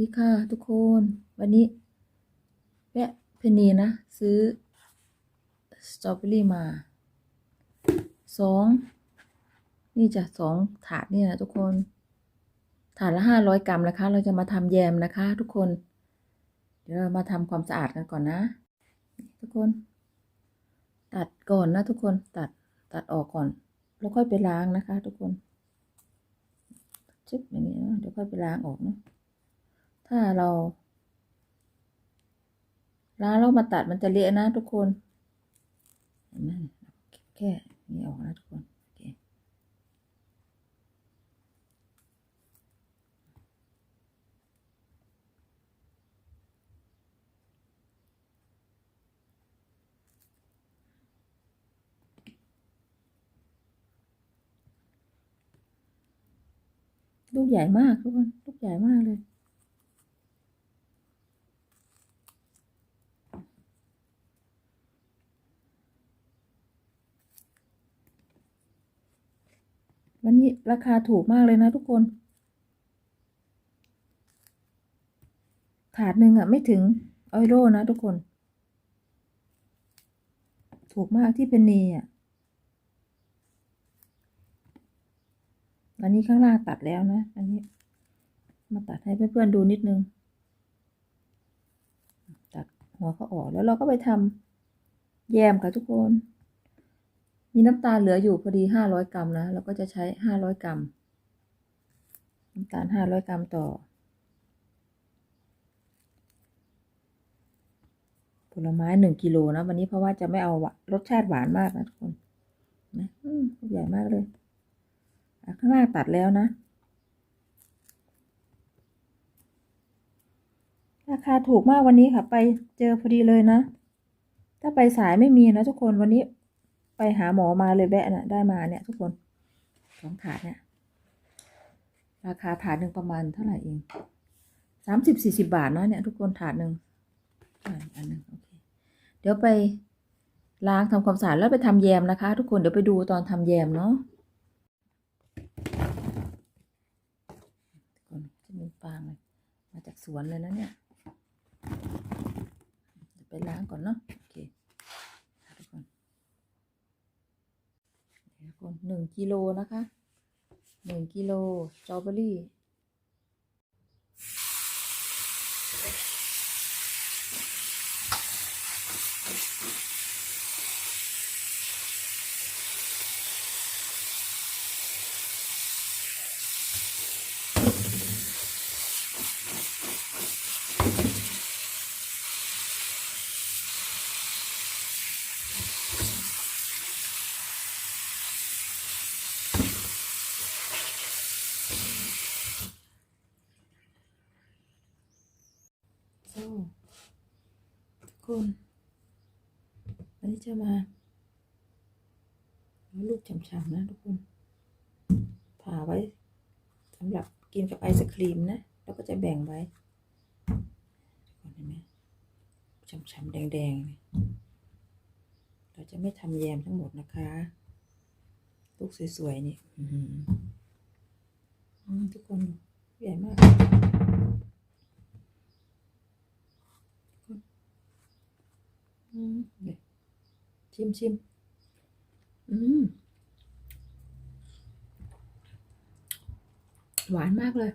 ดีค่ะทุกคน วันนี้แวะเพนนีนะ ซื้อสตรอเบอรี่มาสองนี่จะสองถาดนี่นะทุกคน ถาดละห้าร้อยกรัมนะคะ เราจะมาทำแยมนะคะ ทุกคน เดี๋ยวเรามาทำความสะอาดกันก่อนนะ ทุกคน ตัดก่อนนะทุกคนตัดตัดออกก่อน แล้วค่อยไปล้างนะคะ ทุกคนชึบอย่างนี้นะเดี๋ยวค่อยไปล้างออกนะ ถ้าเราล้างแล้วมาตัดมันจะเละนะทุกคนเห็นไหมแค่นี้ออกนะทุกคนโอเคลูกใหญ่มากทุกคน ลูกใหญ่มากเลย วันนี้ราคาถูกมากเลยนะทุกคน ถาดหนึ่งอะไม่ถึงออยโรนะทุกคน ถูกมากที่เป็นนีอะอันนี้ข้างล่างตัดแล้วนะ อันนี้ มาตัดให้เพื่อนๆดูนิดนึง ตัดหัวเขาออกแล้วเราก็ไปทำแยมค่ะทุกคน มีน้ำตาลเหลืออยู่พอดีห้าร้อยกรัมนะเราก็จะใช้ห้าร้อยกรัม น้ำตาลห้าร้อยกรัมต่อ ผลไม้หนึ่งกิโลนะ วันนี้เพราะว่าจะไม่เอารสชาติหวานมากนะทุกคนนะอืมใหญ่มากเลยข้างล่างตัดแล้วนะ ราคาถูกมากวันนี้ค่ะ ไปเจอพอดีเลยนะ ถ้าไปสายไม่มีนะทุกคนวันนี้ ไปหาหมอมาเลยแวะนะ่ะได้มาเนี่ย ทุกคนสองถาดเนี่ย ราคาถาดหนึ่งประมาณเท่าไหร่เองสามสิบสี่สิบาทนะเนี่ย ทุกคนถาดหนึ่งอันหนึ่งโอเคเดี๋ยวไปล้างทำความสะอาดแล้วไปทำแยมนะคะ ทุกคนเดี๋ยวไปดูตอนทำแยมเนาะทุกคนจะมีฟางเลยมาจากสวนเลยนะเนี่ยไปล้างก่อนเนาะ 1กิโลนะคะ1กิโลสตรอเบอรี่ คนวันนี้จะมาลูกฉ่ำๆนะทุกคนผ่าไว้สำหรับกินกับไอศครีมนะ แล้วก็จะแบ่งไว้เห็นไหมฉ่ำๆแดงๆ เราจะไม่ทำแยมทั้งหมดนะคะ ลูกสวยๆนี่ทุกคนใหญ่มาก อืมเนี่ย ชิมชิมอืม หวานมากเลย